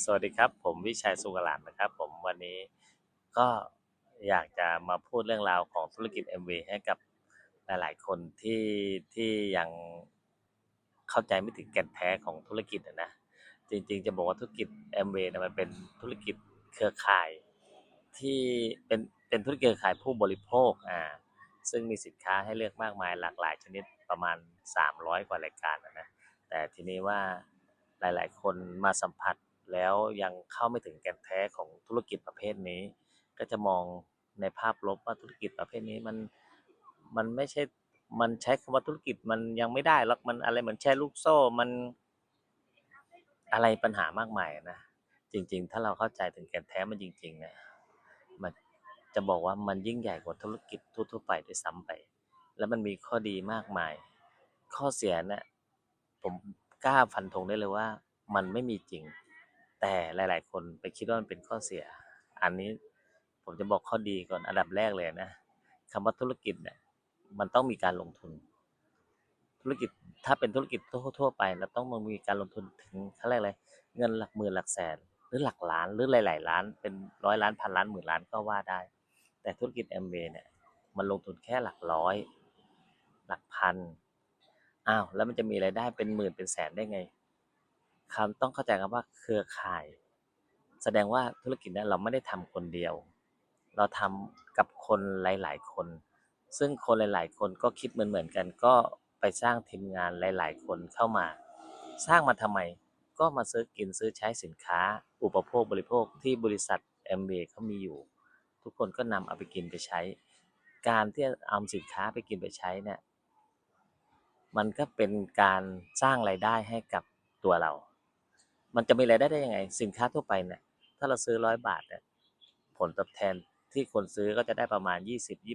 สวัสดีครับ ผมวิชัยสุกหลานนะครับ ผมวันนี้ก็อยากจะมาพูดเรื่องราวของธุรกิจ MV ให้กับหลาย ๆ คนที่ที่ยังเข้าใจไม่ถึงแก่นแท้ของธุรกิจอะนะจริง ๆ จะบอกว่าธุรกิจ MV นี่ยมันเป็นธุรกิจเครือข่ายที่เป็นเป็นธุรกิจเครือข่ายผู้บริโภคอ่าซึ่งมีสินค้าให้เลือกมากมายหลากหลายชนิดประมาณ 300 กว่ารายการนะแต่ทีนี้ว่าหลาย ๆ คนมาสัมผัส แล้วยังเข้าไม่ถึงแก่นแท้ของธุรกิจประเภทนี้ ก็จะมองในภาพลบว่าธุรกิจประเภทนี้มันมันไม่ใช่มันใช้คำว่าธุรกิจมันยังไม่ได้หรอกมันอะไรเหมือนแชร์ลูกโซ่มันอะไรปัญหามากมายนะจริง ๆ ถ้าเราเข้าใจถึงแก่นแท้มันจริงๆเนี่ยมันจะบอกว่ามันยิ่งใหญ่กว่าธุรกิจทั่วๆไปด้วยซ้ำไป แล้วมันมีข้อดีมากมาย ข้อเสียเนี่ยผมกล้าฟันธงได้เลยว่า มันไม่มีจริง แต่หลาย ๆ คนไปคิดว่ามันเป็นข้อเสีย อันนี้ผมจะบอกข้อดีก่อนอันดับแรกเลยนะคำว่าธุรกิจเนี่ยมันต้องมีการลงทุน ธุรกิจถ้าเป็นธุรกิจทั่ว ๆ ไปเราต้องมันมีการลงทุนถึงเขาเรียกอะไรเงินหลักหมื่นหลักแสน หรือหลักล้านหรือหลาย ๆ ล้าน เป็นร้อยล้านพันล้านหมื่นล้านก็ว่าได้ แต่ธุรกิจ Amway เนี่ยมันลงทุนแค่หลักร้อย หลักพันอ้าวแล้วมันจะมีรายได้เป็นหมื่นเป็นแสนได้ไง คำต้องเข้าใจคำว่าเครือข่าย แสดงว่าธุรกิจนี้เราไม่ได้ทำคนเดียว เราทำกับคนหลาย ๆ คน ซึ่งคนหลาย ๆ คนก็คิดเหมือนๆกันก็ไปสร้างทีมงานหลาย ๆ คนเข้ามา สร้างมาทำไมก็มาซื้อกินซื้อใช้สินค้า อุปโภคบริโภคที่บริษัท Amway เขามีอยู่ ทุกคนก็นำเอาไปกินไปใช้ การที่เอาสินค้าไปกินไปใช้เนี่ยมันก็เป็นการสร้างรายได้ให้กับตัวเรา มันจะมีรายได้ได้ยังไง สินค้าทั่วไปเนี่ยถ้าเราซื้อร้อยบาทเนี่ยผลตอบแทนที่คนซื้อก็จะได้ประมาณ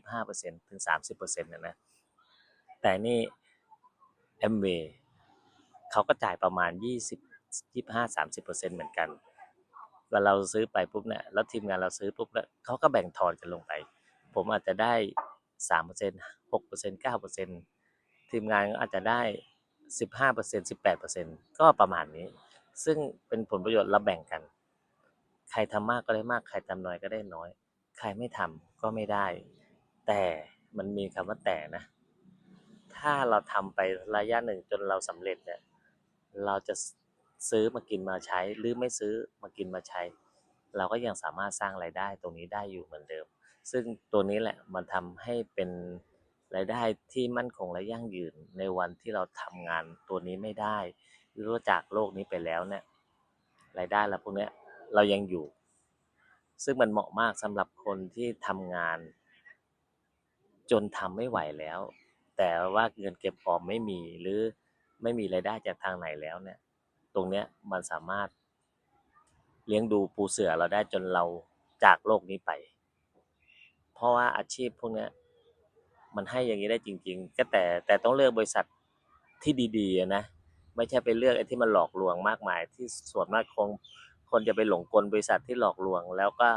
20-25%ถึง 30%นะนะแต่นี่ Amway เขาก็จ่ายประมาณ 20 25-30%เหมือนกันเวลาเราซื้อไปปุ๊บเนี่ยแล้วทีมงานเราซื้อปุ๊บแล้วเขาก็แบ่งทอนกันลงไป ผมอาจจะได้3% 6% 9%ทีมงานก็อาจจะได้15% 18%ก็ประมาณนี้ ซึ่งเป็นผลประโยชน์เราแบ่งกัน ใครทำมากก็ได้มาก ใครทำน้อยก็ได้น้อย ใครไม่ทำก็ไม่ได้ แต่มันมีคำว่าแต่นะ ถ้าเราทำไประยะหนึ่งจนเราสำเร็จเนี่ย เราจะซื้อมากินมาใช้ หรือไม่ซื้อมากินมาใช้ เราก็ยังสามารถสร้างรายได้ตรงนี้ได้อยู่เหมือนเดิม ซึ่งตัวนี้แหละมันทำให้เป็นรายได้ที่มั่นคงและยั่งยืนในวันที่เราทำงานตัวนี้ไม่ได้ รือว่าจากโลกนี้ไปแล้วเนี่ยรายได้เราพวกเนี้ยเรายังอยู่ ซึ่งมันเหมาะมากสำหรับคนที่ทำงาน จนทำไม่ไหวแล้ว แต่ว่าเงินเก็บออมไม่มีหรือไม่มีรายได้จากทางไหนแล้วเนี่ย ตรงเนี้ยมันสามารถเลี้ยงดูปูเสือเราได้จนเราจากโลกนี้ไป เพราะว่าอาชีพพวกเนี้ยมันให้อย่างนี้ได้จริง ๆ ก็แต่แต่ต้องเลือกบริษัทที่ดีๆนะ ไม่ใช่ไปเลือกไอ้ที่มันหลอกลวงมากมาย ที่ส่วนมากคงคนจะไปหลงกลบริษัทที่หลอกลวง แล้วก็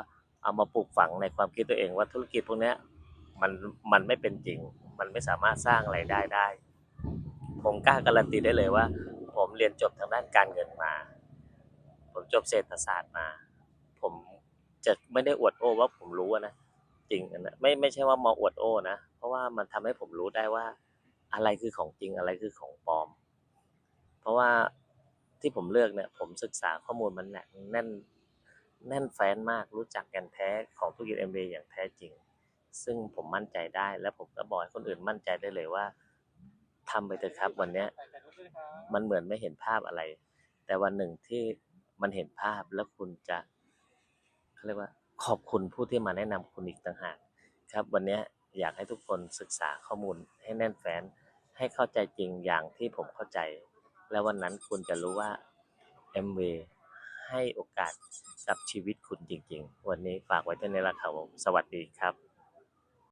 เอามาปลูกฝังในความคิดตัวเองว่าธุรกิจพวกนี้มันมันไม่เป็นจริง มันไม่สามารถสร้างรายได้ได้ ผมกล้าการันตีได้เลยว่า ผมเรียนจบทางด้านการเงินมา ผมจบเศรษฐศาสตร์มา ผมจะไม่ได้อวดโอ้ว่าผมรู้นะจริงนะไม่ไม่ใช่ว่ามาอวดโอ้นะเพราะว่ามันทำให้ผมรู้ได้ว่า อะไรคือของจริงอะไรคือของปลอม เพราะว่าที่ผมเลือกเนี่ยผมศึกษาข้อมูลมันแน่นแน่นแน่นแฟ้นมากรู้จักแก่นแท้ของธุรกิจ MBA อย่างแท้จริง ซึ่งผมมั่นใจได้ และผมก็บอกให้คนอื่นมั่นใจได้เลยว่าทำไปเถอะครับวันเนี้ยมันเหมือนไม่เห็นภาพอะไร แต่วันหนึ่งที่มันเห็นภาพแล้วคุณจะเขาเรียกว่าขอบคุณผู้ที่มาแนะนำคุณอีกต่างหากครับ วันเนี้ยอยากให้ทุกคนศึกษาข้อมูลให้แน่นแฟ้นให้เข้าใจจริงอย่างที่ผมเข้าใจ แล้ววันนั้นคุณจะรู้ว่า Amway ให้โอกาสกับชีวิตคุณจริง ๆ วันนี้ฝากไว้เท่านี้ละครับผมสวัสดีครับ